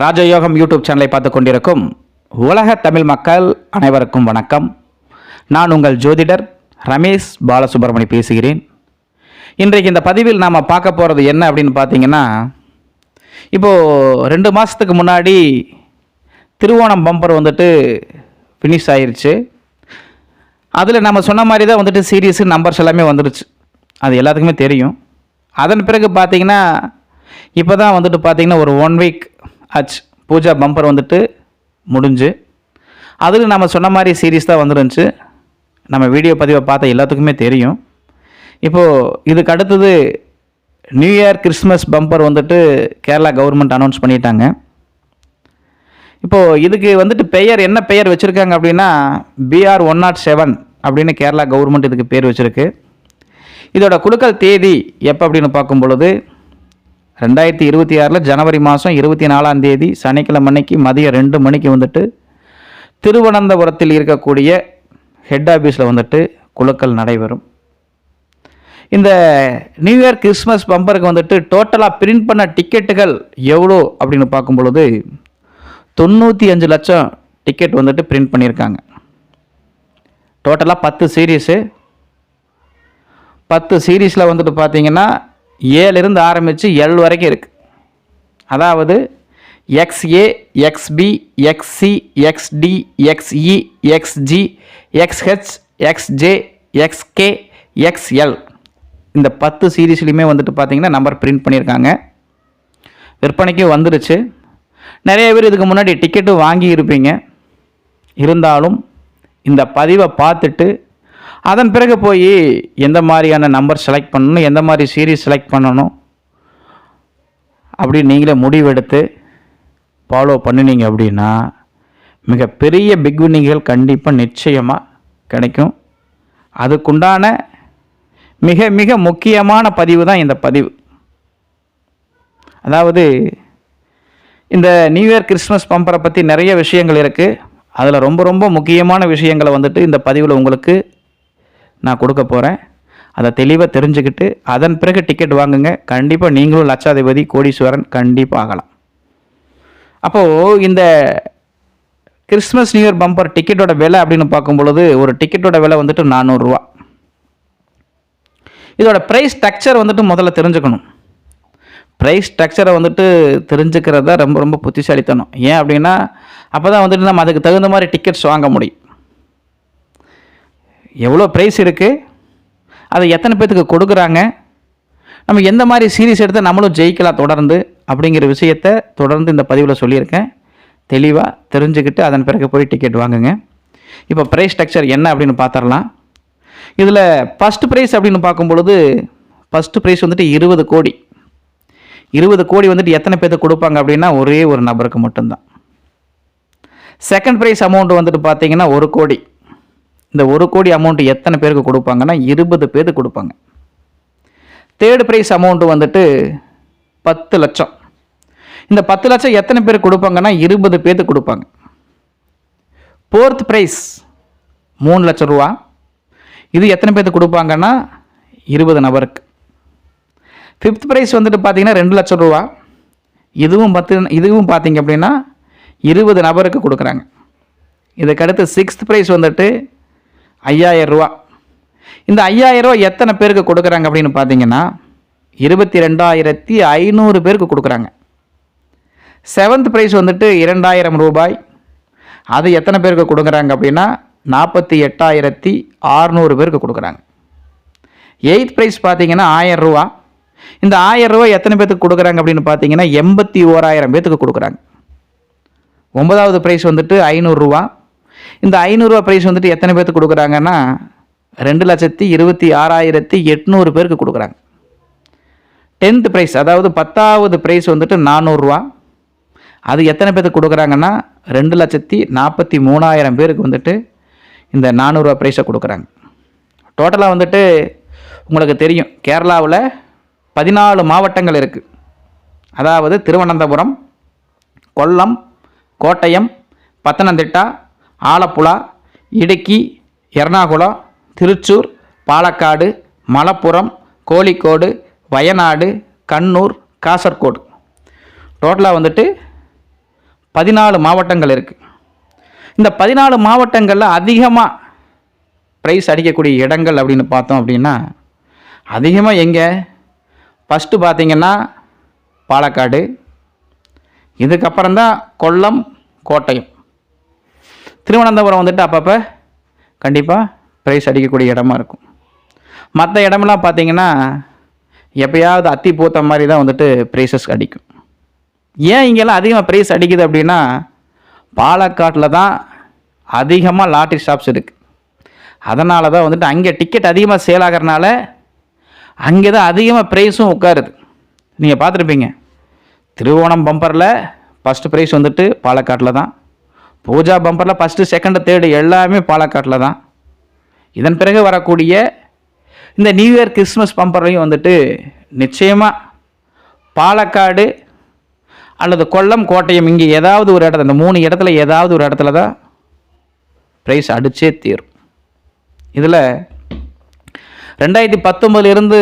ராஜயோகம் யூடியூப் சேனலை பார்த்து கொண்டிருக்கும் உலக தமிழ் மக்கள் அனைவருக்கும் வணக்கம். நான் உங்கள் ஜோதிடர் ரமேஷ் பாலசுப்ரமணி பேசுகிறேன். இன்றைக்கு இந்த பதிவில் நாம் பார்க்க போகிறது என்ன அப்படின்னு பார்த்தீங்கன்னா இப்போது ரெண்டு மாதத்துக்கு முன்னாடி திருவோணம் பம்பர் வந்துட்டு ஃபினிஷ் ஆயிடுச்சு அதில் நம்ம சொன்ன மாதிரி தான் வந்துட்டு சீரியஸு நம்பர்ஸ் எல்லாமே வந்துடுச்சு அது எல்லாத்துக்குமே தெரியும். அதன் பிறகு பார்த்திங்கன்னா இப்போ தான் வந்துட்டு பார்த்தீங்கன்னா ஒரு ஒன் வீக் ஆச்சு பூஜா பம்பர் வந்துட்டு முடிஞ்சு. அதில் நம்ம சொன்ன மாதிரி சீரீஸ் தான் வந்துருந்துச்சு. நம்ம வீடியோ பதிவை பார்த்த எல்லாத்துக்குமே தெரியும். இப்போது இதுக்கு அடுத்தது நியூ இயர் கிறிஸ்மஸ் பம்பர் வந்துட்டு கேரளா கவர்மெண்ட் அனௌன்ஸ் பண்ணிட்டாங்க. இப்போது இதுக்கு வந்துட்டு பெயர் என்ன பெயர் வச்சுருக்காங்க அப்படின்னா பிஆர் ஒன் நாட் செவன் அப்படின்னு கேரளா கவர்மெண்ட் இதுக்கு பேர் வச்சுருக்கு. இதோட குழுக்கள் தேதி எப்போ அப்படின்னு பார்க்கும் பொழுது ரெண்டாயிரத்தி இருபத்தி ஆறில் ஜனவரி மாதம் இருபத்தி நாலாம் தேதி சனிக்கிழமை அன்னைக்கு மதியம் ரெண்டு மணிக்கு வந்துட்டு திருவனந்தபுரத்தில் இருக்கக்கூடிய ஹெட் ஆஃபீஸில் வந்துட்டு குலுக்கல் நடைபெறும். இந்த நியூ இயர் கிறிஸ்மஸ் பம்பருக்கு வந்துட்டு டோட்டலாக பிரிண்ட் பண்ண டிக்கெட்டுகள் எவ்வளோ அப்படின்னு பார்க்கும் பொழுது தொண்ணூற்றி அஞ்சு லட்சம் டிக்கெட் வந்துட்டு பிரிண்ட் பண்ணியிருக்காங்க. டோட்டலாக பத்து சீரீஸு பத்து சீரீஸில் வந்துட்டு பார்த்தீங்கன்னா ஏழிருந்து ஆரம்பித்து எல் வரைக்கும் இருக்குது அதாவது X A X B X C X D X E X G X H X J X K X L இந்த பத்து சீரீஸ்லையுமே வந்துட்டு பார்த்தீங்கன்னா நம்பர் பிரிண்ட் பண்ணியிருக்காங்க விற்பனைக்கு வந்துடுச்சு நிறைய பேர் இதுக்கு முன்னாடி டிக்கெட்டு வாங்கி இருப்பீங்க. இருந்தாலும் இந்த பதிவை பார்த்துட்டு அதன் பிறகு போய் எந்த மாதிரியான நம்பர் செலக்ட் பண்ணணும் எந்த மாதிரி சீரீஸ் செலக்ட் பண்ணணும் அப்படி நீங்களே முடிவெடுத்து ஃபாலோ பண்ணினீங்க அப்படின்னா மிகப்பெரிய பிக் வின்னிங்கள் கண்டிப்பாக நிச்சயமாக கிடைக்கும். அதுக்குண்டான மிக மிக முக்கியமான பதிவு தான் இந்த பதிவு. அதாவது இந்த நியூ இயர் கிறிஸ்மஸ் பம்பரை பற்றி நிறைய விஷயங்கள் இருக்குது அதில் ரொம்ப ரொம்ப முக்கியமான விஷயங்களை வந்துட்டு இந்த பதிவில் உங்களுக்கு நான் கொடுக்க போகிறேன் அதை தெளிவாக தெரிஞ்சுக்கிட்டு அதன் பிறகு டிக்கெட் வாங்குங்க. கண்டிப்பாக நீங்களும் லட்சாதிபதி கோடீஸ்வரன் கண்டிப்பாக ஆகலாம். அப்போது இந்த கிறிஸ்மஸ் நியூ இயர் பம்பர் டிக்கெட்டோட விலை அப்படின்னு பார்க்கும் பொழுது ஒரு டிக்கெட்டோட விலை வந்துட்டு நானூறுரூவா. இதோட ப்ரைஸ் ஸ்ட்ரக்சர் வந்துட்டு முதல்ல தெரிஞ்சுக்கணும். ப்ரைஸ் ஸ்ட்ரக்சரை வந்துட்டு தெரிஞ்சுக்கிறது தான் ரொம்ப ரொம்ப புத்திசாலித்தனம். ஏன் அப்படின்னா அப்போ தான் வந்துட்டு நம்ம அதுக்கு தகுந்த மாதிரி டிக்கெட்ஸ் வாங்க முடியும். எவ்வளோ ப்ரைஸ் இருக்குது அதை எத்தனை பேர்த்துக்கு கொடுக்குறாங்க? நம்ம எந்த மாதிரி சீரீஸ் எடுத்து நம்மளும் ஜெயிக்கலாம் தொடர்ந்து? அப்படிங்கிற விஷயத்த தொடர்ந்து இந்த பதிவில் சொல்லியிருக்கேன். தெளிவாக தெரிஞ்சுக்கிட்டு அதன் பிறகு போய் டிக்கெட் வாங்குங்க. இப்போ ப்ரைஸ் ஸ்ட்ரக்சர் என்ன அப்படின்னு பார்த்துடலாம். இதில் ஃபஸ்ட் ப்ரைஸ் அப்படின்னு பார்க்கும் பொழுது ஃபஸ்ட்டு ப்ரைஸ் வந்துட்டு இருபது கோடி. இருபது கோடி வந்துட்டு எத்தனை பேர்த்துக்கு கொடுப்பாங்க அப்படின்னா ஒரே ஒரு நபருக்கு மட்டும்தான். செகண்ட் ப்ரைஸ் அமௌண்ட் வந்துட்டு பார்த்தீங்கன்னா ஒரு கோடி. இந்த ஒரு கோடி அமௌண்ட் எத்தனை பேருக்கு கொடுப்பாங்கன்னா இருபது பேருக்கு கொடுப்பாங்க. தேர்ட் ப்ரைஸ் அமௌண்ட் வந்துட்டு பத்து லட்சம். இந்த பத்து லட்சம் எத்தனை பேர் கொடுப்பாங்கன்னா இருபது பேர்த்துக்கு கொடுப்பாங்க. ஃபோர்த் ப்ரைஸ் மூணு லட்சம் ரூபா. இது எத்தனை பேர்த்துக்கு கொடுப்பாங்கன்னா இருபது நபருக்கு. ஃபிஃப்த் ப்ரைஸ் வந்துட்டு பார்த்தீங்கன்னா ரெண்டு லட்சம் ரூபா. இதுவும் பத்து இதுவும் பார்த்தீங்க அப்படின்னா இருபது நபருக்கு கொடுக்குறாங்க. இதுக்கடுத்து சிக்ஸ்த் ப்ரைஸ் வந்துட்டு ஐயாயிரரூவா இந்த ஐயாயிரரூவா எத்தனை பேருக்கு கொடுக்குறாங்க அப்படின்னு பார்த்தீங்கன்னா இருபத்தி ரெண்டாயிரத்தி ஐநூறு பேருக்கு கொடுக்குறாங்க. செவன்த் ப்ரைஸ் வந்துட்டு இரண்டாயிரம் ரூபாய். அது எத்தனை பேருக்கு கொடுக்குறாங்க அப்படின்னா நாற்பத்தி எட்டாயிரத்தி ஆறுநூறு பேருக்கு கொடுக்குறாங்க. எயித் ப்ரைஸ் பார்த்தீங்கன்னா ஆயிரம் இந்த ஆயிரம் எத்தனை பேத்துக்கு கொடுக்குறாங்க அப்படின்னு பார்த்தீங்கன்னா எண்பத்தி ஓராயிரம் பேத்துக்கு கொடுக்குறாங்க. ஒன்பதாவது ப்ரைஸ் வந்துட்டு ஐநூறுரூவா இந்த ஐநூறுரூவா ப்ரைஸ் வந்துட்டு எத்தனை பேத்துக்கு கொடுக்குறாங்கன்னா ரெண்டு லட்சத்தி இருபத்தி ஆறாயிரத்தி எட்நூறு பேருக்கு கொடுக்குறாங்க. டென்த் ப்ரைஸ் அதாவது பத்தாவது ப்ரைஸ் வந்துட்டு நானூறுரூவா அது எத்தனை பேத்துக்கு கொடுக்குறாங்கன்னா ரெண்டு லட்சத்தி நாற்பத்தி மூணாயிரம் பேருக்கு வந்துட்டு இந்த நானூறுரூவா ப்ரைஸை கொடுக்குறாங்க. டோட்டலாக வந்துட்டு உங்களுக்கு தெரியும் கேரளாவில் பதினாலு மாவட்டங்கள் இருக்குது அதாவது திருவனந்தபுரம் கொல்லம் கோட்டயம் பத்தனந்திட்டா ஆலப்புழா இடுக்கி எர்ணாகுளம் திருச்சூர் பாலக்காடு மலப்புரம் கோழிக்கோடு வயநாடு கண்ணூர் காசர்கோடு. டோட்டலாக வந்துட்டு பதினாலு மாவட்டங்கள் இருக்குது இந்த பதினாலு மாவட்டங்களில் அதிகமாக ப்ரைஸ் அடிக்கக்கூடிய இடங்கள் அப்படின்னு பார்த்தோம் அப்படின்னா அதிகமாக எங்கே? ஃபஸ்ட்டு பார்த்திங்கன்னா பாலக்காடு. இதுக்கப்புறம் தான் கொல்லம் கோட்டயம். திருவனந்தபுரம் வந்துட்டு அப்பப்போ கண்டிப்பாக ப்ரைஸ் அடிக்கக்கூடிய இடமா இருக்கும். மற்ற இடமெல்லாம் பார்த்தீங்கன்னா எப்பயாவது அத்தி பூத்த மாதிரி தான் வந்துட்டு ப்ரைஸஸ் அடிக்கும். ஏன் இங்கெல்லாம் அதிகமாக ப்ரைஸ் அடிக்குது அப்படின்னா பாலக்காட்டில் தான் அதிகமாக லாட்ரி ஷாப்ஸ் இருக்குது அதனால தான் வந்துட்டு அங்கே டிக்கெட் அதிகமாக சேல் ஆகிறனால அங்கே தான் அதிகமாக ப்ரைஸும் உட்காருது. நீங்கள் பார்த்துருப்பீங்க. திருவோணம் பம்பரில் ஃபஸ்ட்டு ப்ரைஸ் வந்துட்டு பாலக்காட்டில் தான். பூஜா பம்பரில் ஃபஸ்ட்டு செகண்டு தேர்டு எல்லாமே பாலக்காட்டில் தான். இதன் பிறகு வரக்கூடிய இந்த நியூ இயர் கிறிஸ்மஸ் பம்பர்லையும் வந்துட்டு நிச்சயமாக பாலக்காடு அல்லது கொல்லம் கோட்டயம் இங்கே ஏதாவது ஒரு இடத்துல இந்த மூணு இடத்துல ஏதாவது ஒரு இடத்துல தான் ப்ரைஸ் அடிச்சே தீரும். இதில் ரெண்டாயிரத்தி பத்தொம்பதுலேருந்து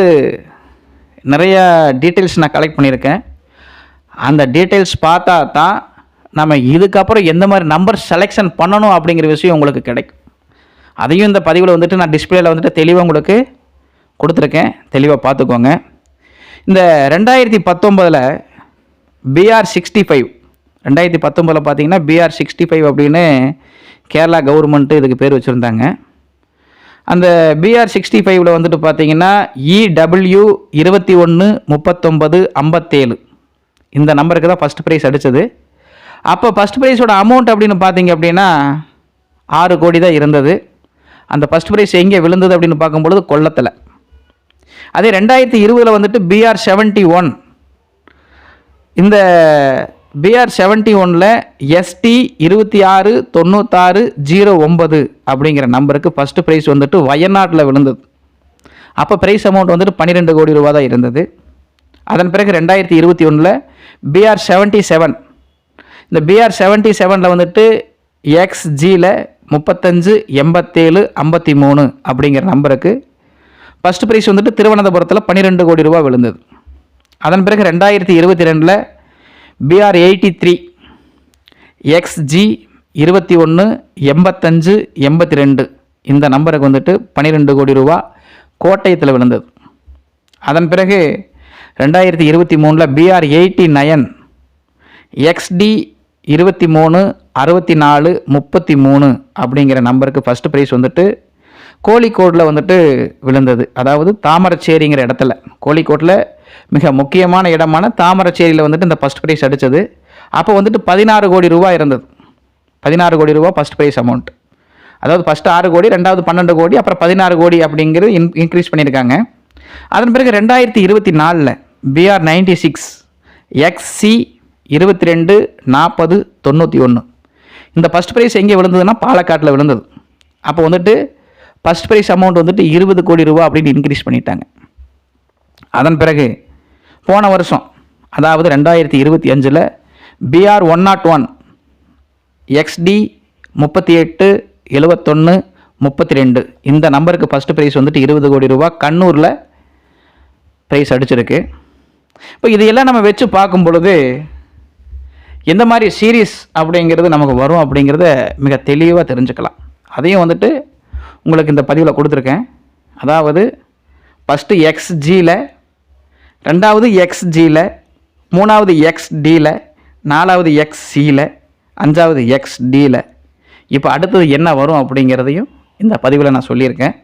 நிறையா டீட்டெயில்ஸ் நான் கலெக்ட் பண்ணியிருக்கேன். அந்த டீட்டெயில்ஸ் பார்த்தா தான் நம்ம இதுக்கப்புறம் எந்த மாதிரி நம்பர் செலெக்ஷன் பண்ணணும் அப்படிங்கிற விஷயம் உங்களுக்கு கிடைக்கும். அதையும் இந்த பதிவில் வந்துட்டு நான் டிஸ்பிளேயில் வந்துட்டு தெளிவாக உங்களுக்கு கொடுத்துருக்கேன். தெளிவாக பார்த்துக்கோங்க. இந்த ரெண்டாயிரத்தி பத்தொம்பதில் பிஆர் சிக்ஸ்டி ஃபைவ் ரெண்டாயிரத்தி பத்தொம்பதில் பார்த்தீங்கன்னா பிஆர் சிக்ஸ்டி ஃபைவ் அப்படின்னு கேரளா கவர்மெண்ட்டு இதுக்கு பேர் வச்சுருந்தாங்க. அந்த பிஆர் சிக்ஸ்டி ஃபைவ்ல வந்துட்டு பார்த்தீங்கன்னா இடபிள்யூ இருபத்தி ஒன்று முப்பத்தொம்பது ஐம்பத்தேழு. இந்த நம்பருக்கு தான் ஃபஸ்ட் ப்ரைஸ் அடித்தது அப்போ ஃபஸ்ட் ப்ரைஸோட அமௌண்ட் அப்படின்னு பார்த்தீங்க அப்படின்னா ஆறு கோடி தான் இருந்தது. அந்த ஃபஸ்ட் ப்ரைஸ் எங்கே விழுந்தது அப்படின்னு பார்க்கும்பொழுது கொல்லத்தில். அதே ரெண்டாயிரத்தி இருபதில் வந்துட்டு பிஆர் செவன்ட்டி ஒன் இந்த பிஆர் செவன்ட்டி ஒனில் எஸ்டி இருபத்தி ஆறு தொண்ணூத்தாறு ஜீரோ ஒம்பது அப்படிங்கிற நம்பருக்கு ஃபஸ்ட்டு ப்ரைஸ் வந்துட்டு வயநாட்டில் விழுந்தது. அப்போ ப்ரைஸ் அமௌண்ட் வந்துட்டு பன்னிரெண்டு கோடி ரூபா தான் இருந்தது. அதன் பிறகு ரெண்டாயிரத்தி இருபத்தி ஒன்றில் பிஆர் செவன்ட்டி செவன் இந்த பிஆர் செவன்ட்டி செவனில் வந்துட்டு எக்ஸ்ஜியில் முப்பத்தஞ்சு எண்பத்தேழு ஐம்பத்தி மூணு அப்படிங்கிற நம்பருக்கு ஃபஸ்ட் ப்ரைஸ் வந்துட்டு திருவனந்தபுரத்தில் பன்னிரெண்டு கோடி ரூபா விழுந்தது. அதன் பிறகு ரெண்டாயிரத்தி இருபத்தி ரெண்டில் பிஆர் எயிட்டி த்ரீ எக்ஸ்ஜி இருபத்தி ஒன்று எண்பத்தஞ்சு எண்பத்தி ரெண்டு இந்த நம்பருக்கு வந்துட்டு பன்னிரெண்டு கோடி ரூபா கோட்டயத்தில் விழுந்தது. அதன் பிறகு ரெண்டாயிரத்தி இருபத்தி மூணில் பிஆர் எயிட்டி நயன் எக்ஸ்டி இருபத்தி மூணு அறுபத்தி நாலு முப்பத்தி மூணு அப்படிங்கிற நம்பருக்கு ஃபஸ்ட்டு ப்ரைஸ் வந்துட்டு கோழிக்கோடில் வந்துட்டு விழுந்தது. அதாவது தாமரச்சேரிங்கிற இடத்துல. கோழிக்கோட்டில் மிக முக்கியமான இடமான தாமரச்சேரியில் வந்துட்டு இந்த ஃபஸ்ட் ப்ரைஸ் அடித்தது. அப்போ வந்துட்டு பதினாறு கோடி ரூபா இருந்தது. பதினாறு கோடி ரூபா ஃபஸ்ட் ப்ரைஸ் அமௌண்ட் அதாவது ஃபஸ்ட்டு ஆறு கோடி ரெண்டாவது பன்னெண்டு கோடி அப்புறம் பதினாறு கோடி அப்படிங்கிறது இன் இன்க்ரீஸ் பண்ணியிருக்காங்க. அதன் பிறகு ரெண்டாயிரத்தி இருபத்தி நாலில் பிஆர் நைன்டி சிக்ஸ் எக்ஸ்சி இருபத்தி ரெண்டு நாற்பது தொண்ணூற்றி ஒன்று இந்த ஃபஸ்ட் ப்ரைஸ் எங்கே விழுந்ததுன்னா பாலக்காட்டில் விழுந்தது. அப்போ வந்துட்டு ஃபஸ்ட் ப்ரைஸ் அமௌண்ட் வந்துட்டு இருபது கோடி ரூபா அப்படின்னு இன்க்ரீஸ் பண்ணிட்டாங்க. அதன் பிறகு போன வருஷம் அதாவது ரெண்டாயிரத்தி இருபத்தி அஞ்சில் PR one nought one XD முப்பத்தி எட்டு எழுவத்தொன்று முப்பத்தி ரெண்டு. இந்த நம்பருக்கு ஃபஸ்ட்டு ப்ரைஸ் வந்துட்டு இருபது கோடி ரூபா கண்ணூரில் ப்ரைஸ் அடிச்சிருக்கு. இப்போ இதையெல்லாம் நம்ம வச்சு பார்க்கும் பொழுது எந்த மாதிரி சீரீஸ் அப்படிங்கிறது நமக்கு வரும் அப்படிங்கிறத மிக தெளிவாக தெரிஞ்சுக்கலாம். அதையும் வந்துட்டு உங்களுக்கு இந்த பதிவில் கொடுத்துருக்கேன். அதாவது ஃபஸ்ட்டு எக்ஸ்ஜியில் ரெண்டாவது எக்ஸ்ஜியில் மூணாவது எக்ஸ்டியில் நாலாவது எக்ஸ்சியில் அஞ்சாவது எக்ஸ்டியில் இப்போ அடுத்தது என்ன வரும் அப்படிங்கிறதையும் இந்த பதிவில் நான் சொல்லியிருக்கேன்.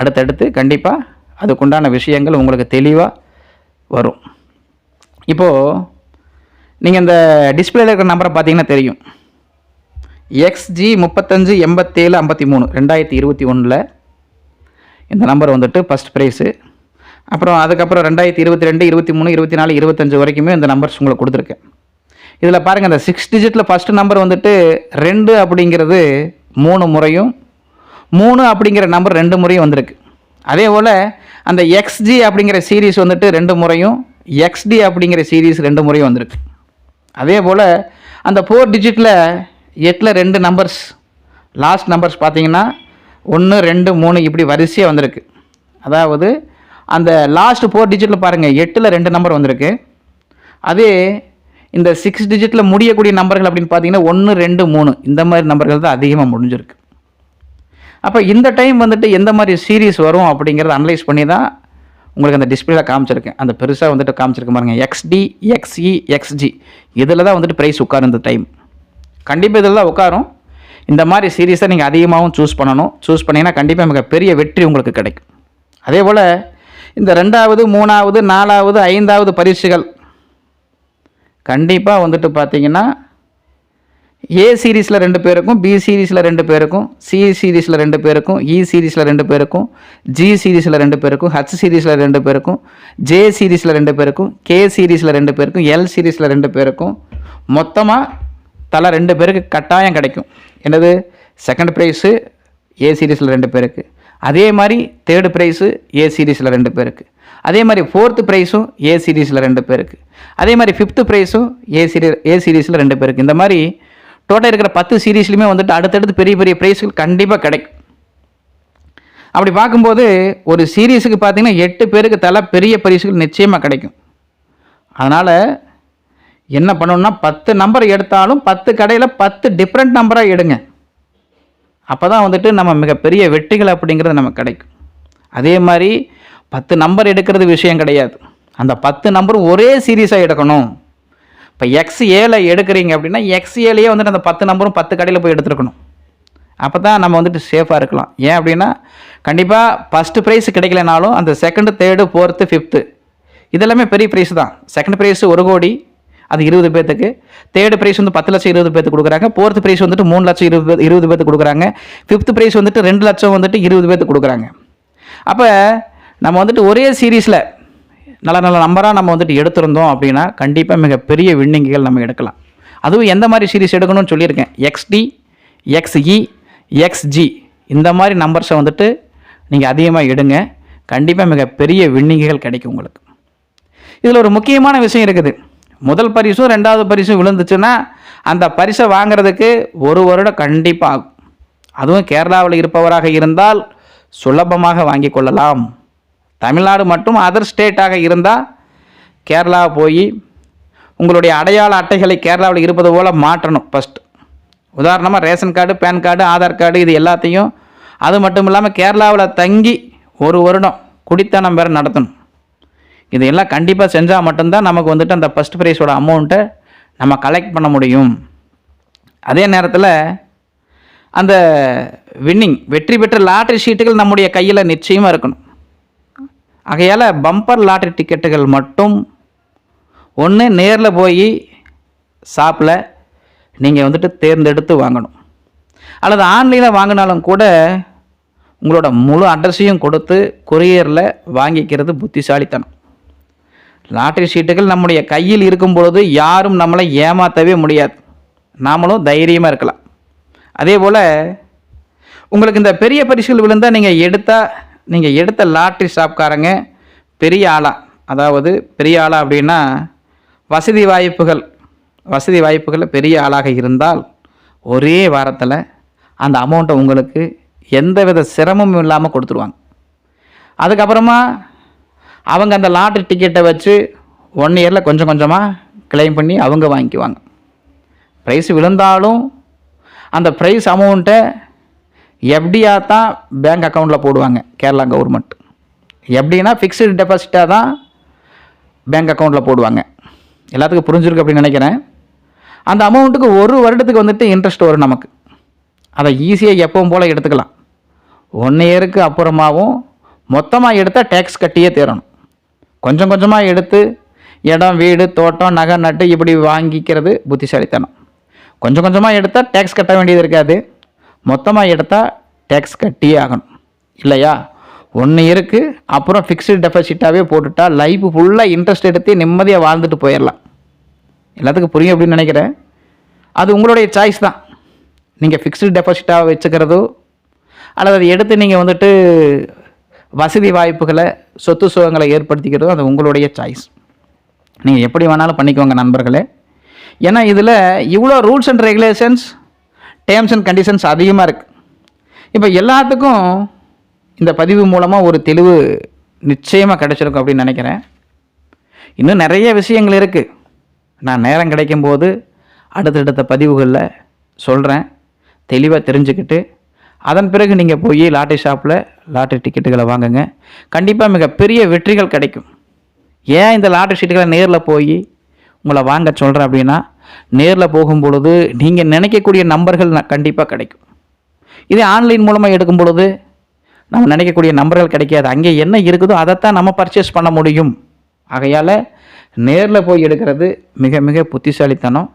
அடுத்தடுத்து கண்டிப்பாக அதுக்குண்டான விஷயங்கள் உங்களுக்கு தெளிவாக வரும். இப்போது நீங்கள் இந்த டிஸ்பிளேல இருக்கிற நம்பரை பார்த்தீங்கன்னா தெரியும். எக்ஸ்ஜி முப்பத்தஞ்சு எண்பத்தேழு ஐம்பத்தி மூணு ரெண்டாயிரத்தி இருபத்தி ஒன்றில் இந்த நம்பர் வந்துட்டு ஃபஸ்ட் ப்ரைஸு அப்புறம் அதுக்கப்புறம் ரெண்டாயிரத்தி இருபத்தி ரெண்டு இருபத்தி மூணு இருபத்தி நாலு இருபத்தஞ்சு வரைக்குமே இந்த நம்பர்ஸ் உங்களுக்கு கொடுத்துருக்கேன். இதில் பாருங்கள் இந்த சிக்ஸ் டிஜிட்டில் ஃபஸ்ட்டு நம்பர் வந்துட்டு ரெண்டு அப்படிங்கிறது மூணு முறையும் மூணு அப்படிங்கிற நம்பர் ரெண்டு முறையும் வந்திருக்கு. அதே போல் அந்த எக்ஸ்ஜி அப்படிங்கிற சீரீஸ் வந்துட்டு ரெண்டு முறையும் எக்ஸ்டி அப்படிங்கிற சீரீஸ் ரெண்டு முறையும் வந்திருக்கு. அதே போல் அந்த ஃபோர் டிஜிட்டில் எட்டில் ரெண்டு நம்பர்ஸ் லாஸ்ட் நம்பர்ஸ் பார்த்தீங்கன்னா ஒன்று ரெண்டு மூணு இப்படி வரிசையாக வந்திருக்கு. அதாவது அந்த லாஸ்ட் ஃபோர் டிஜிட்டில் பாருங்கள் எட்டில் ரெண்டு நம்பர் வந்திருக்கு. அதே இந்த சிக்ஸ் டிஜிட்டில் முடியக்கூடிய நம்பர்கள் அப்படின்னு பார்த்தீங்கன்னா ஒன்று ரெண்டு மூணு. இந்த மாதிரி நம்பர்கள் தான் அதிகமாக முடிஞ்சிருக்கு. அப்போ இந்த டைம் வந்துட்டு எந்த மாதிரி சீரீஸ் வரும் அப்படிங்கிறத அனலைஸ் பண்ணி தான் உங்களுக்கு அந்த டிஸ்பிளேல காமிச்சிருக்கேன். அந்த பெருசாக வந்துட்டு காமிச்சிருக்க பாருங்க. எக்ஸ்டி எக்ஸ்இ எக்ஸ்ஜி இதில் தான் வந்துட்டு ப்ரைஸ் உட்காரும் இந்த டைம் கண்டிப்பாக இதில் தான் உட்காரும். இந்த மாதிரி சீரீஸை நீங்கள் அதிகமாகவும் சூஸ் பண்ணணும். சூஸ் பண்ணிங்கன்னா கண்டிப்பாக மிக பெரிய வெற்றி உங்களுக்கு கிடைக்கும். அதே போல் இந்த ரெண்டாவது மூணாவது நாலாவது ஐந்தாவது பரிசுகள் கண்டிப்பாக வந்துட்டு பார்த்தீங்கன்னா ஏ சீரீஸில் ரெண்டு பேருக்கும் பி சீரீஸில் ரெண்டு பேருக்கும் சி சீரீஸில் ரெண்டு பேருக்கும் இ சீரீஸில் ரெண்டு பேருக்கும் ஜி சீரீஸில் ரெண்டு பேருக்கும் ஹச் சீரீஸில் ரெண்டு பேருக்கும் ஜே சீரீஸில் ரெண்டு பேருக்கும் கே சீரீஸில் ரெண்டு பேருக்கும் எல் சீரீஸில் ரெண்டு பேருக்கும் மொத்தமாக தலா ரெண்டு பேருக்கு கட்டாயம் கிடைக்கும் என்னது செகண்ட் ப்ரைஸு ஏ சீரீஸில் ரெண்டு பேருக்கு அதே மாதிரி தேர்டு ப்ரைஸு ஏ சீரீஸில் ரெண்டு பேருக்கு அதே மாதிரி ஃபோர்த்து ப்ரைஸும் ஏ சீரீஸில் ரெண்டு பேருக்கு அதே மாதிரி ஃபிஃப்த்து ப்ரைஸும் ஏ சீரி ஏ சீரீஸில் ரெண்டு பேருக்கு இந்த மாதிரி டோட்டல் இருக்கிற பத்து சீரீஸ்லையுமே வந்துட்டு அடுத்தடுத்து பெரிய பெரிய ப்ரைஸ்கள் கண்டிப்பாக கிடைக்கும். அப்படி பார்க்கும்போது ஒரு சீரீஸுக்கு பார்த்தீங்கன்னா எட்டு பேருக்கு தலை பெரிய பரிசுகள் நிச்சயமாக கிடைக்கும். அதனால் என்ன பண்ணணும்னா பத்து நம்பர் எடுத்தாலும் பத்து கடையில் பத்து டிஃப்ரெண்ட் நம்பராக எடுங்க. அப்போ தான் வந்துட்டு நம்ம மிகப்பெரிய வெற்றிகள் அப்படிங்கிறது நமக்கு கிடைக்கும். அதே மாதிரி பத்து நம்பர் எடுக்கிறது விஷயம் கிடையாது. அந்த பத்து நம்பரும் ஒரே சீரீஸாக எடுக்கணும். இப்போ எக்ஸ் ஏல எடுக்கிறீங்க அப்படின்னா எக்ஸ் ஏலையே வந்துட்டு அந்த பத்து நம்பரும் பத்து கடையில் போய் எடுத்துருக்கணும். அப்போ தான் நம்ம வந்துட்டு சேஃபாக இருக்கலாம். ஏன் அப்படின்னா கண்டிப்பாக ஃபஸ்ட்டு ப்ரைஸ் கிடைக்கலனாலும் அந்த செகண்டு தேர்டு ஃபோர்த்து ஃபிஃப்த்து இதெல்லாமே பெரிய ப்ரைஸ் தான். செகண்ட் ப்ரைஸ் ஒரு கோடி அது இருபது பேர்த்துக்கு தேர்டு ப்ரைஸ் வந்து பத்து லட்சம் இருபது பேர்த்துக்கு கொடுக்குறாங்க. ஃபோர்த்து ப்ரைஸ் வந்துட்டு மூணு லட்சம் இருபது பேர் இருபது பேர்த்துக்கு கொடுக்குறாங்க. ஃபிஃப்த் ப்ரைஸ் வந்துட்டு ரெண்டு லட்சம் வந்துட்டு இருபது பேர்த்துக்கு கொடுக்குறாங்க. அப்போ நம்ம வந்துட்டு ஒரே சீரீஸில் நல்ல நல்ல நம்பராக நம்ம வந்துட்டு எடுத்திருந்தோம் அப்படின்னா கண்டிப்பாக மிகப்பெரிய வின்னிங்குகள் நம்ம எடுக்கலாம். அதுவும் எந்த மாதிரி சீரீஸ் எடுக்கணும்னு சொல்லியிருக்கேன். எக்ஸ்டி எக்ஸ்இ எக்ஸ்ஜி இந்த மாதிரி நம்பர்ஸை வந்துட்டு நீங்கள் அதிகமாக எடுங்க. கண்டிப்பாக மிகப்பெரிய வின்னிங்குகள் கிடைக்கும் உங்களுக்கு. இதில் ஒரு முக்கியமான விஷயம் இருக்குது. முதல் பரிசும் ரெண்டாவது பரிசும் விழுந்துச்சுன்னா அந்த பரிசை வாங்குறதுக்கு ஒரு வருடம் கண்டிப்பாக ஆகும். அதுவும் கேரளாவில் இருப்பவராக இருந்தால் சுலபமாக வாங்கி கொள்ளலாம். தமிழ்நாடு மற்றும் அதர் ஸ்டேட்டாக இருந்தால் கேரளா போய் உங்களுடைய அடையாள அட்டைகளை கேரளாவில் இருப்பது போல் மாற்றணும் ஃபஸ்ட் உதாரணமாக ration card PAN card Aadhaar card இது எல்லாத்தையும் அது மட்டும் இல்லாமல் கேரளாவில் தங்கி ஒரு வருடம் குடித்தனம் வேறு நடத்தணும். இதையெல்லாம் கண்டிப்பாக செஞ்சால் மட்டும்தான் நமக்கு வந்துட்டு அந்த ஃபஸ்ட் ப்ரைஸோட அமௌண்ட்டை நம்ம கலெக்ட் பண்ண முடியும். அதே நேரத்தில் அந்த வின்னிங் வெற்றி பெற்ற லாட்ரி ஷீட்டுகள் நம்முடைய கையில் நிச்சயமாக இருக்கணும். ஆகையால் பம்பர் லாட்ரி டிக்கெட்டுகள் மட்டும் ஒன்று நேரில் போய் ஷாப்பில் நீங்கள் வந்துட்டு தேர்ந்தெடுத்து வாங்கணும். அல்லது ஆன்லைனில் வாங்கினாலும் கூட உங்களோட முழு அட்ரஸையும் கொடுத்து கொரியரில் வாங்கிக்கிறது புத்திசாலித்தனம். லாட்ரி சீட்டுகள் நம்முடைய கையில் இருக்கும் பொழுது யாரும் நம்மளை ஏமாற்றவே முடியாது. நாமளும் தைரியமாக இருக்கலாம். அதே போல் உங்களுக்கு இந்த பெரிய பரிசுகள் விழுந்தால் நீங்கள் எடுத்தால் நீங்கள் எடுத்த லாட்ரி ஷாப்காரங்க பெரிய ஆளா. அதாவது பெரிய ஆளா அப்படின்னா வசதி வாய்ப்புகள் வசதி வாய்ப்புகளில் பெரிய ஆளாக இருந்தால் ஒரே வாரத்தில் அந்த அமௌண்ட்டை உங்களுக்கு எந்தவித சிரமமும் இல்லாமல் கொடுத்துருவாங்க. அதுக்கப்புறமா அவங்க அந்த லாட்ரி டிக்கெட்டை வச்சு ஒன் இயரில் கொஞ்சம் கொஞ்சமாக கிளைம் பண்ணி அவங்க வாங்கிக்குவாங்க. ப்ரைஸ் விழுந்தாலும் அந்த ப்ரைஸ் அமௌண்ட்டை எஃப்டியாக தான் பேங்க் அக்கௌண்ட்டில் போடுவாங்க கேரளா கவர்மெண்ட் எப்படின்னா ஃபிக்ஸ்டு டெபாசிட்டாக தான் பேங்க் அக்கௌண்ட்டில் போடுவாங்க. எல்லாத்துக்கும் புரிஞ்சிருக்கு அப்படின்னு நினைக்கிறேன். அந்த அமௌண்ட்டுக்கு ஒரு வருடத்துக்கு வந்துட்டு இன்ட்ரெஸ்ட் வரும் நமக்கு. அதை ஈஸியாக எப்பவும் போல் எடுத்துக்கலாம். ஒன் இயருக்கு அப்புறமாவும் மொத்தமாக எடுத்தால் டேக்ஸ் கட்டியே தீரணும். கொஞ்சம் கொஞ்சமாக எடுத்து இடம் வீடு தோட்டம் நகை நட்டு இப்படி வாங்கிக்கிறது புத்திசாலித்தனம். கொஞ்சம் கொஞ்சமாக எடுத்தால் டேக்ஸ் கட்ட வேண்டியது இருக்காது. மொத்தமாக எடுத்தால் டேக்ஸ் கட்டியே ஆகணும். இல்லையா? ஒன்று இருக்குது அப்புறம் ஃபிக்ஸ்டு டெபாசிட்டாகவே போட்டுட்டா லைஃப் ஃபுல்லாக இன்ட்ரெஸ்ட் எடுத்து நிம்மதியாக வாழ்ந்துட்டு போயிடலாம் எல்லாத்துக்கும் புரியும் அப்படின்னு நினைக்கிறேன். அது உங்களுடைய சாய்ஸ் தான். நீங்கள் ஃபிக்ஸ்டு டெபாசிட்டாக வச்சுக்கிறதோ அல்லது அதை எடுத்து நீங்கள் வந்துட்டு வசதி வாய்ப்புகளை சொத்து சுகங்களை ஏற்படுத்திக்கிறதோ அது உங்களுடைய சாய்ஸ் நீங்கள் எப்படி வேணாலும் பண்ணிக்கோங்க நண்பர்களே. ஏன்னா இதில் இவ்வளோ rules and regulations terms and conditions அதிகமாக இருக்குது இப்போ எல்லாத்துக்கும் இந்த பதிவு மூலமாக ஒரு தெளிவு நிச்சயமாக கிடச்சிருக்கும் அப்படின்னு நினைக்கிறேன். இன்னும் நிறைய விஷயங்கள் இருக்குது நான் நேரம் கிடைக்கும்போது அடுத்தடுத்த பதிவுகளில் சொல்கிறேன் தெளிவாக தெரிஞ்சுக்கிட்டு அதன் பிறகு நீங்கள் போய் லாட்டரி ஷாப்பில் லாட்டரி டிக்கெட்டுகளை வாங்குங்க. கண்டிப்பாக மிகப்பெரிய வெற்றிகள் கிடைக்கும். ஏன் இந்த லாட்டரி சீட்டுகளை நேரில் போய் உங்களை வாங்க சொல்கிறேன் அப்படின்னா நேரில் போகும் பொழுது நீங்கள் நினைக்கக்கூடிய நம்பர்கள் கண்டிப்பாக கிடைக்கும். இதே ஆன்லைன் மூலமாக எடுக்கும் பொழுது நம்ம நினைக்கக்கூடிய நம்பர்கள் கிடைக்காது. அங்கே என்ன இருக்குதோ அதைத்தான் நம்ம பர்ச்சேஸ் பண்ண முடியும். ஆகையால் நேரில் போய் எடுக்கிறது மிக மிக புத்திசாலித்தனம்.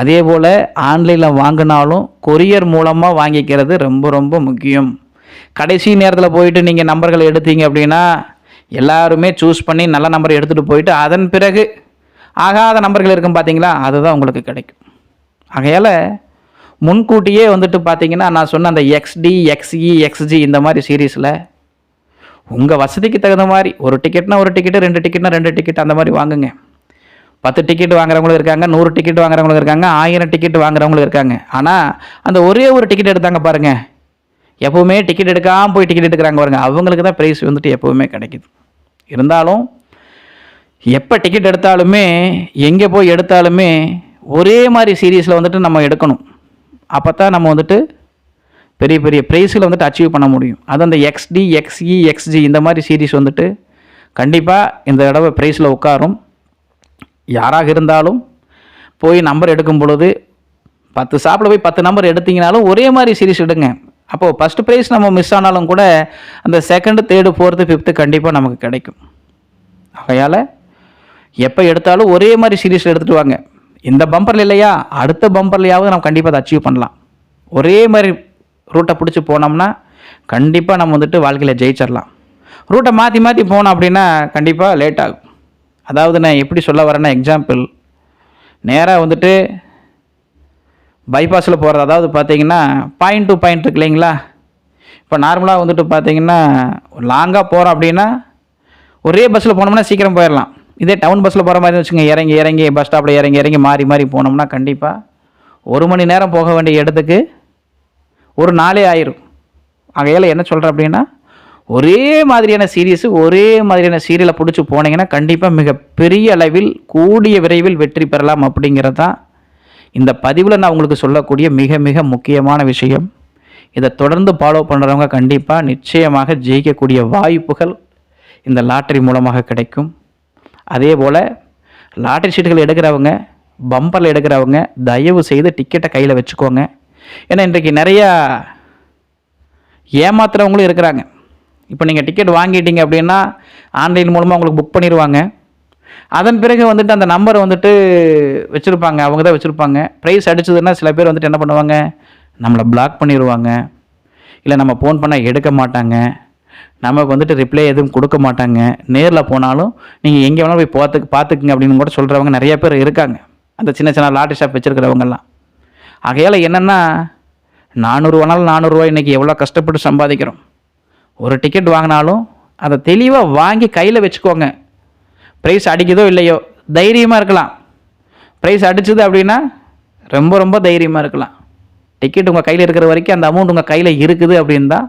அதே போல் ஆன்லைனில் வாங்கினாலும் கொரியர் மூலமாக வாங்கிக்கிறது ரொம்ப ரொம்ப முக்கியம். கடைசி நேரத்தில் போயிட்டு நீங்கள் நம்பர்களை எடுத்தீங்க அப்படின்னா எல்லாருமே சூஸ் பண்ணி நல்ல நம்பரை எடுத்துகிட்டு போயிட்டு அதன் பிறகு ஆகாத நம்பர்கள் இருக்கும் பார்த்தீங்களா அதுதான் உங்களுக்கு கிடைக்கும். ஆகையால் முன்கூட்டியே வந்துட்டு பார்த்தீங்கன்னா நான் சொன்ன அந்த எக்ஸ்டி எக்ஸ்இ எக்ஸ்ஜி இந்த மாதிரி சீரீஸில் உங்கள் வசதிக்கு தகுந்த மாதிரி ஒரு டிக்கெட்னா ஒரு டிக்கெட்டு ரெண்டு டிக்கெட்னா ரெண்டு டிக்கெட் அந்த மாதிரி வாங்குங்க. பத்து டிக்கெட் வாங்குறவங்களும் இருக்காங்க நூறு டிக்கெட் வாங்குறவங்களும் இருக்காங்க ஆயிரம் டிக்கெட் வாங்குறவங்களும் இருக்காங்க. ஆனால் அந்த ஒரே ஒரு டிக்கெட் எடுத்தாங்க பாருங்கள் எப்போவுமே டிக்கெட் எடுக்காமல் போய் டிக்கெட் எடுக்கிறாங்க பாருங்கள் அவங்களுக்கு தான் ப்ரைஸ் வந்துட்டு எப்போவுமே கிடைக்குது. இருந்தாலும் எப்போ டிக்கெட் எடுத்தாலுமே எங்கே போய் எடுத்தாலுமே ஒரே மாதிரி சீரீஸில் வந்துட்டு நம்ம எடுக்கணும். அப்போ தான் நம்ம வந்துட்டு பெரிய பெரிய ப்ரைஸில் வந்துட்டு அச்சீவ் பண்ண முடியும். அது அந்த எக்ஸ்டி எக்ஸ்இ எக்ஸ்ஜி இந்த மாதிரி சீரீஸ் வந்துட்டு கண்டிப்பாக இந்த தடவை ப்ரைஸில் உட்காரும். யாராக இருந்தாலும் போய் நம்பர் எடுக்கும் பொழுது பத்து ஷாப்பில் போய் பத்து நம்பர் எடுத்தீங்கனாலும் ஒரே மாதிரி சீரீஸ் எடுங்க. அப்போது ஃபஸ்ட்டு ப்ரைஸ் நம்ம மிஸ் ஆனாலும் கூட அந்த செகண்டு தேர்டு ஃபோர்த்து ஃபிஃப்த்து கண்டிப்பாக நமக்கு கிடைக்கும். ஆகையால் எப்போ எடுத்தாலும் ஒரே மாதிரி சீரியஸில் எடுத்துகிட்டு வாங்க. இந்த பம்பரில் இல்லையா? அடுத்த பம்பர்லையாவது நம்ம கண்டிப்பாக அதை அச்சீவ் பண்ணலாம். ஒரே மாதிரி ரூட்டை பிடிச்சி போனோம்னா கண்டிப்பாக நம்ம வந்துட்டு வாழ்க்கையில் ஜெயிச்சிடலாம் ரூட்டை மாற்றி மாற்றி போனோம் அப்படின்னா கண்டிப்பாக லேட் ஆகும். அதாவது நான் எப்படி சொல்ல வரேன்னா எக்ஸாம்பிள் நேராக வந்துட்டு பைபாஸில் போகிறது அதாவது பார்த்தீங்கன்னா பாயிண்ட் டு பாயிண்ட் இருக்கு இல்லைங்களா? இப்போ நார்மலாக வந்துட்டு பார்த்தீங்கன்னா லாங்காக போகிறோம் அப்படின்னா ஒரே பஸ்ஸில் போனோம்னா சீக்கிரம் போயிடலாம் இதே டவுன் பஸ்ஸில் போகிற மாதிரி வச்சுங்க இறங்கி இறங்கி பஸ் ஸ்டாப்பில் இறங்கி இறங்கி மாறி மாறி போனோம்னா கண்டிப்பாக ஒரு மணி நேரம் போக வேண்டிய இடத்துக்கு ஒரு நாளே ஆயிரும். ஆகையால் என்ன சொல்கிறேன் அப்படின்னா ஒரே மாதிரியான சீரியஸு ஒரே மாதிரியான சீரியலை பிடிச்சி போனீங்கன்னா கண்டிப்பாக மிகப்பெரிய அளவில் கூடிய விரைவில் வெற்றி பெறலாம் அப்படிங்கிறது தான் இந்த பதிவில் நான் உங்களுக்கு சொல்லக்கூடிய மிக மிக முக்கியமான விஷயம். இதை தொடர்ந்து ஃபாலோ பண்ணுறவங்க கண்டிப்பாக நிச்சயமாக ஜெயிக்கக்கூடிய வாய்ப்புகள் இந்த லாட்டரி மூலமாக கிடைக்கும். அதே போல் லாட்ரி சீட்டுகள் எடுக்கிறவங்க பம்பரில் எடுக்கிறவங்க தயவு செய்து டிக்கெட்டை கையில் வச்சுக்கோங்க. ஏன்னா இன்றைக்கு நிறையா ஏமாத்துறவங்களும் இருக்கிறாங்க. இப்போ நீங்கள் டிக்கெட் வாங்கிட்டீங்க அப்படின்னா ஆன்லைன் மூலமாக உங்களுக்கு புக் பண்ணிடுவாங்க. அதன் பிறகு வந்துட்டு அந்த நம்பரை வந்துட்டு வச்சுருப்பாங்க அவங்க தான் வச்சுருப்பாங்க. ப்ரைஸ் அடிச்சதுன்னா சில பேர் வந்துட்டு என்ன பண்ணுவாங்க நம்மளை பிளாக் பண்ணிடுவாங்க. இல்லை நம்ம ஃபோன் பண்ணால் எடுக்க மாட்டாங்க. நமக்கு வந்துட்டு ரிப்ளை எதுவும் கொடுக்க மாட்டாங்க. நேரில் போனாலும் நீங்கள் எங்கே வேணாலும் போய் பார்த்து பார்த்துக்குங்க அப்படின்னு கூட சொல்கிறவங்க நிறைய பேர் இருக்காங்க. அந்த சின்ன சின்ன லாட்டரி ஷாப் வச்சுருக்கிறவங்கெல்லாம். ஆகையால் என்னென்னா நானூறுவானாலும் நானூறுரூவா இன்றைக்கி எவ்வளோ கஷ்டப்பட்டு சம்பாதிக்கிறோம். ஒரு டிக்கெட் வாங்கினாலும் அதை தெளிவாக வாங்கி கையில் வச்சுக்கோங்க. ப்ரைஸ் அடிக்குதோ இல்லையோ தைரியமாக இருக்கலாம். ப்ரைஸ் அடிச்சுது அப்படின்னா ரொம்ப ரொம்ப தைரியமாக இருக்கலாம். டிக்கெட் உங்கள் கையில் இருக்கிற வரைக்கும் அந்த அமௌண்ட் உங்கள் கையில் இருக்குது அப்படின்னு தான்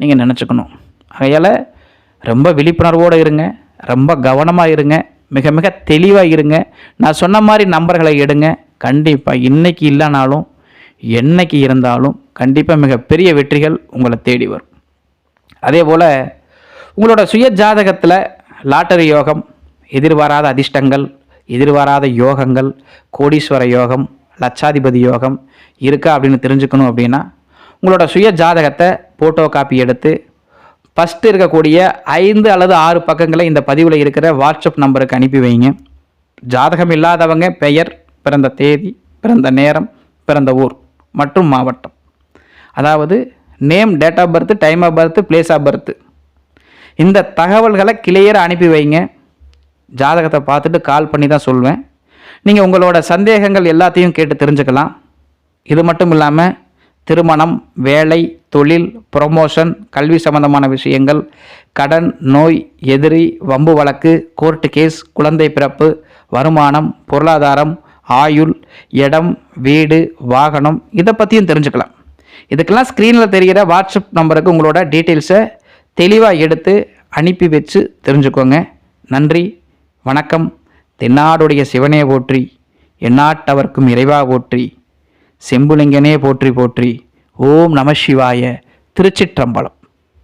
நீங்கள் நினச்சிக்கணும். ஆகையால் ரொம்ப விழிப்புணர்வோடு இருங்க ரொம்ப கவனமாக இருங்க மிக மிக தெளிவாக இருங்க. நான் சொன்ன மாதிரி நம்பர்களை எடுங்க. கண்டிப்பாக இன்றைக்கி இல்லைனாலும் என்னைக்கு இருந்தாலும் கண்டிப்பாக மிகப்பெரிய வெற்றிகள் உங்களை தேடி வரும். அதே போல் உங்களோட சுய ஜாதகத்தில் லாட்டரி யோகம் எதிர்பாராத அதிர்ஷ்டங்கள் எதிர்பாராத யோகங்கள் கோடீஸ்வர யோகம் லட்சாதிபதி யோகம் இருக்கா அப்படின்னு தெரிஞ்சுக்கணும் அப்படின்னா உங்களோட சுய ஜாதகத்தை ஃபோட்டோ காப்பி எடுத்து ஃபஸ்ட்டு இருக்கக்கூடிய ஐந்து அல்லது ஆறு பக்கங்களை இந்த பதிவில் இருக்கிற வாட்ஸ்அப் நம்பருக்கு அனுப்பி வைங்க. ஜாதகம் இல்லாதவங்க பெயர் பிறந்த தேதி பிறந்த நேரம் பிறந்த ஊர் மற்றும் மாவட்டம். அதாவது name date of birth time of birth place of birth இந்த தகவல்களை கிளியராக அனுப்பி வைங்க. ஜாதகத்தை பார்த்துட்டு கால் பண்ணி தான் சொல்வேன். நீங்கள் உங்களோட சந்தேகங்கள் எல்லாத்தையும் கேட்டு தெரிஞ்சுக்கலாம். இது மட்டும் இல்லாமல் திருமணம் வேலை தொழில் ப்ரொமோஷன் கல்வி சம்பந்தமான விஷயங்கள் கடன் நோய் எதிரி வம்பு வழக்கு கோர்ட்டு கேஸ் குழந்தை பிறப்பு வருமானம் பொருளாதாரம் ஆயுள் இடம் வீடு வாகனம் இதை பற்றியும் தெரிஞ்சுக்கலாம். இதுக்கெல்லாம் ஸ்க்ரீனில் தெரிகிற வாட்ஸ்அப் நம்பருக்கு உங்களோட டீட்டெயில்ஸை தெளிவாக எடுத்து அனுப்பி வச்சு தெரிஞ்சுக்கோங்க. நன்றி வணக்கம். தென்னாடுடைய சிவனே போற்றி எந்நாட்டவர்க்கும் இறைவா போற்றி. செம்புலிங்கனே போற்றி போற்றி. ஓம் நம சிவாய. திருச்சிற்றம்பலம்.